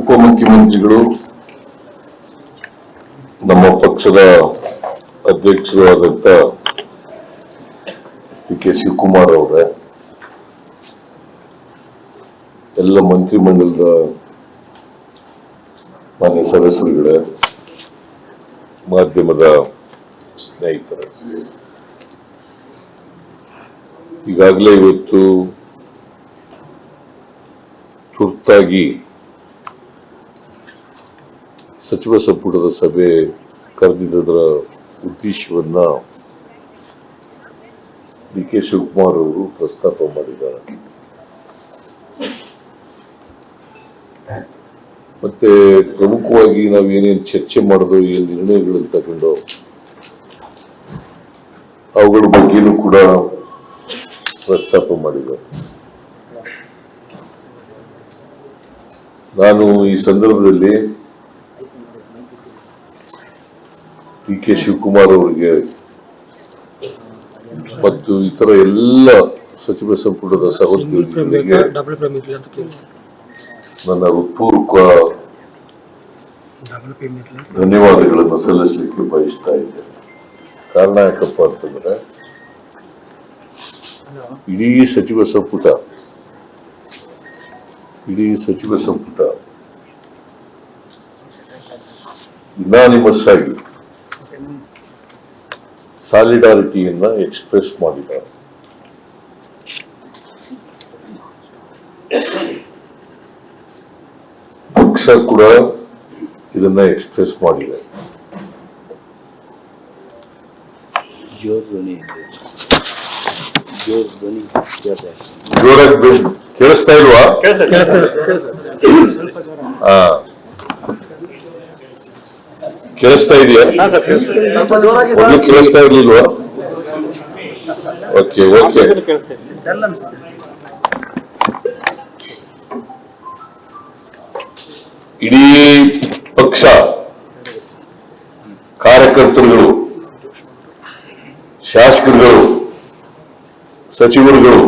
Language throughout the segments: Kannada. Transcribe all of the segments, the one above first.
ಉಪಮುಖ್ಯಮಂತ್ರಿಗಳು ನಮ್ಮ ಪಕ್ಷದ ಅಧ್ಯಕ್ಷರು ಆದಂತ ಡಿ ಕೆ ಶಿವಕುಮಾರ್ ಅವರೇ, ಎಲ್ಲ ಮಂತ್ರಿಮಂಡಲದ ಮಾನ್ಯ ಸದಸ್ಯರುಗಳೇ, ಮಾಧ್ಯಮದ ಸ್ನೇಹಿತರ. ಈಗಾಗಲೇ ಇವತ್ತು ತುರ್ತಾಗಿ ಸಚಿವ ಸಂಪುಟದ ಸಭೆ ಕರೆದಿದ್ದರ ಉದ್ದೇಶವನ್ನ ಡಿ ಕೆ ಶಿವಕುಮಾರ್ ಅವರು ಪ್ರಸ್ತಾಪ ಮಾಡಿದ್ದಾರೆ. ಮತ್ತೆ ಪ್ರಮುಖವಾಗಿ ನಾವು ಏನೇನು ಚರ್ಚೆ ಮಾಡೋದು, ಏನು ನಿರ್ಣಯಗಳನ್ನು ತಗೊಂಡು ಅವುಗಳ ಬಗ್ಗೆನೂ ಕೂಡ ಪ್ರಸ್ತಾಪ ಮಾಡಿದ್ದಾರೆ. ನಾನು ಈ ಸಂದರ್ಭದಲ್ಲಿ ಡಿ ಕೆ ಶಿವಕುಮಾರ್ ಅವರಿಗೆ ಮತ್ತು ಇತರ ಎಲ್ಲ ಸಚಿವ ಸಂಪುಟದ ಸಹೋದ್ಯೋಗಿಗಳಿಗೆ ನನ್ನ ಹೃತ್ಪೂರ್ವಕ ಧನ್ಯವಾದಗಳನ್ನು ಸಲ್ಲಿಸಲಿಕ್ಕೆ ಬಯಸ್ತಾ ಇದ್ದೇನೆ. ಕಾರಣ ಯಾಕಪ್ಪ ಅಂತಂದ್ರೆ ಇಡೀ ಸಚಿವ ಸಂಪುಟ ಇಡೀ ಸಚಿವ ಸಂಪುಟ ಇನಾನಿಮಸ್ ಆಗಿ ಸಾಲಿಡಾರಿಟಿಯನ್ನ ಎಕ್ಸ್ಪ್ರೆಸ್ ಮಾಡಿದ್ದಾರೆ ಪಕ್ಷ ಕೂಡ ಇದನ್ನ ಎಕ್ಸ್ಪ್ರೆಸ್ ಮಾಡಿದೆ. ಜೋರಾಗಿ ಕೇಳಿಸ್ತಾ ಇಲ್ವಾ ಹಾ ಕೇಳಿಸ್ತಾ ಇದೆಯಾ? ಮೊದಲು ಕೇಳಿಸ್ತಾ ಇರ್ಲಿಲ್ವಾ? Okay okay. ಇಡೀ ಪಕ್ಷ ಕಾರ್ಯಕರ್ತರುಗಳು ಶಾಸಕರುಗಳು ಸಚಿವರುಗಳು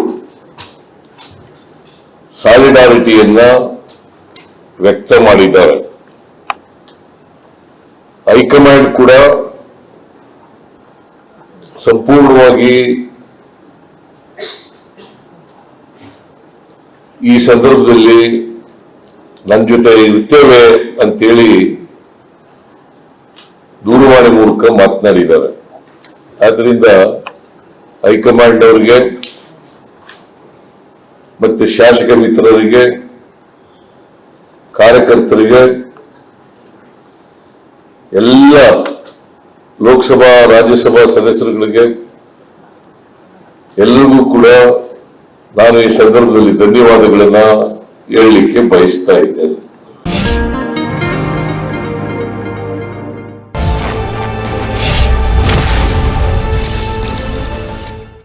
ಸಾಲಿಡಾರಿಟಿಯನ್ನ ವ್ಯಕ್ತ ಮಾಡಿದ್ದಾರೆ. ಹೈಕಮಾಂಡ್ ಕೂಡ ಸಂಪೂರ್ಣವಾಗಿ ಈ ಸಂದರ್ಭದಲ್ಲಿ ನನ್ನ ಜೊತೆ ಇರ್ತೇವೆ ಅಂತೇಳಿ ದೂರವಾಣಿ ಮೂಲಕ ಮಾತನಾಡಿದ್ದಾರೆ. ಆದ್ರಿಂದ ಹೈಕಮಾಂಡ್ ಅವರಿಗೆ ಮತ್ತೆ ಶಾಸಕ ಮಿತ್ರರಿಗೆ, ಕಾರ್ಯಕರ್ತರಿಗೆ ಎಲ್ಲ ಲೋಕಸಭಾ ರಾಜ್ಯಸಭಾ ಸದಸ್ಯರುಗಳಿಗೆ ಎಲ್ಲರಿಗೂ ಕೂಡ ನಾನು ಈ ಸಂದರ್ಭದಲ್ಲಿ ಧನ್ಯವಾದಗಳನ್ನ ಹೇಳಲಿಕ್ಕೆ ಬಯಸ್ತಾ ಇದ್ದೇನೆ.